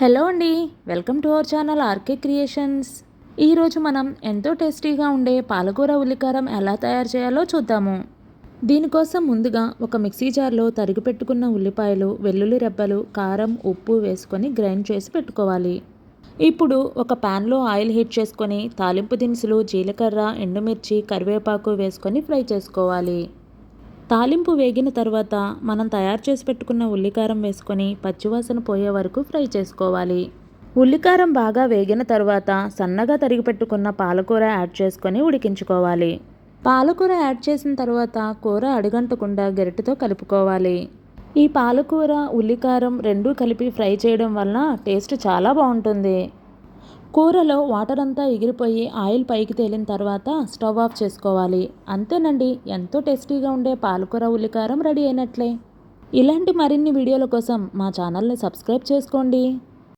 Hello అండి welcome to our channel RK creations. ఈరోజు మనం ఎంతో టేస్టీగా ఉండే పాలకూర ఉల్లికారం ఎలా తయారు చేయాలో చూద్దాము. దీనికోసం ముందుగా ఒక మిక్సీ జార్లో తరిగి పెట్టుకున్న ఉల్లిపాయలు వెల్లుల్లి రెబ్బలు కారం ఉప్పు వేసుకొని గ్రైండ్ చేసి పెట్టుకోవాలి. ఇప్పుడు ఒక ప్యాన్లో ఆయిల్ హీట్ చేసుకొని తాలింపు దినుసులు జీలకర్ర ఎండుమిర్చి కరివేపాకు వేసుకొని ఫ్రై చేసుకోవాలి. తాలింపు వేగిన తర్వాత మనం తయారు చేసి పెట్టుకున్న ఉల్లికారం వేసుకొని పచ్చివాసన పోయే వరకు ఫ్రై చేసుకోవాలి. ఉల్లికారం బాగా వేగిన తర్వాత సన్నగా తరిగి పెట్టుకున్న పాలకూర యాడ్ చేసుకొని ఉడికించుకోవాలి. పాలకూర యాడ్ చేసిన తర్వాత కూర అడుగంటకుండా గరిటెతో కలుపుకోవాలి. ఈ పాలకూర ఉల్లికారం రెండూ కలిపి ఫ్రై చేయడం వలన టేస్ట్ చాలా బాగుంటుంది. కూరలో వాటర్ అంతా ఎగిరిపోయి ఆయిల్ పైకి తేలిన తర్వాత స్టవ్ ఆఫ్ చేసుకోవాలి. అంతేనండి ఎంతో టేస్టీగా ఉండే పాలకూర ఉల్లికారం రెడీ అయినట్లే. ఇలాంటి మరిన్ని వీడియోల కోసం మా ఛానల్ని సబ్స్క్రైబ్ చేసుకోండి.